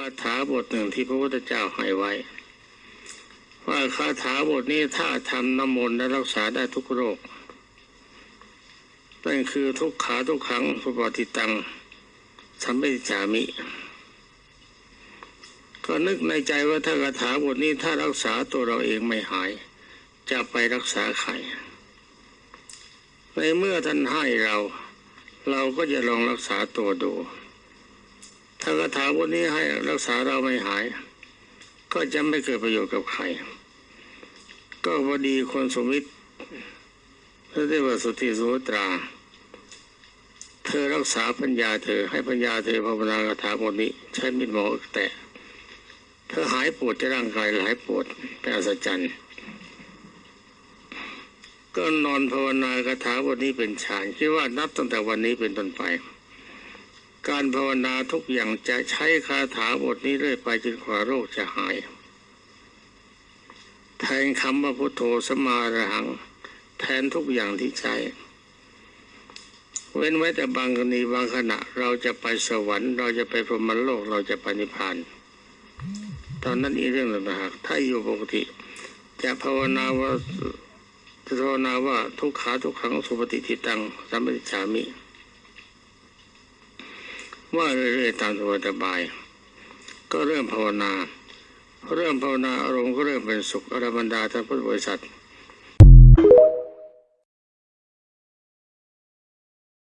คาถาบทหนึ่งที่พระพุทธเจ้าให้ไว้ ว่าคาถาบทนี้ถ้าทำน้ำมนต์และรักษาได้ทุกโรคนั่นคือทุกขาทุกขังสุปฏิตังสัมปติจามิ ก็นึกในใจว่าถ้าคาถาบทนี้ถ้ารักษาตัวเราเองไม่หาย จะไปรักษาใครในเมื่อท่านให้เรา เราก็จะลองรักษาตัวดู ถ้าคาถาบทนี้ให้รักษาเราไม่หาย ก็จะไม่เกิดประโยชน์กับใคร ก็พอดีคนสมิตรพระเทวสุติสุตรา เธอรักษาปัญญาเธอให้ปัญญาเธอภาวนาคาถาบทนี้ ใช้มิดหมอแตะเธอหายปวดจะร่างกายหายปวดเป็นอัศจรรย์ก็นอนภาวนาคาถาบทนี้เป็นฌานคิดว่านับตั้งแต่วันนี้เป็นต้นไป การภาวนาทุกอย่างจะใช้คาถาบทนี้เรื่อยไปจนกว่าโรคจะหาย แทนคำว่าพุทโธสมาระหัง แทนทุกอย่างที่ใช้ เว้นไว้แต่บางกรณีบางขณะ เราจะไปสวรรค์ เราจะไปพรหมโลกเราจะไปนิพพานตอนนั้นอีกเรื่องหนึ่งนะฮะถ้าอยู่ปกติ จะภาวนาว่าจะภาวนาว่าทุกขาทุกขังสุปฏิทิตังสัมปติฉามิ ว่าเรื่อยๆตามสบายๆก็เริ่มภาวนา เริ่มภาวนาอารมณ์ก็เริ่มเป็นสุขอรบรรดาท่านพุทธบริษัท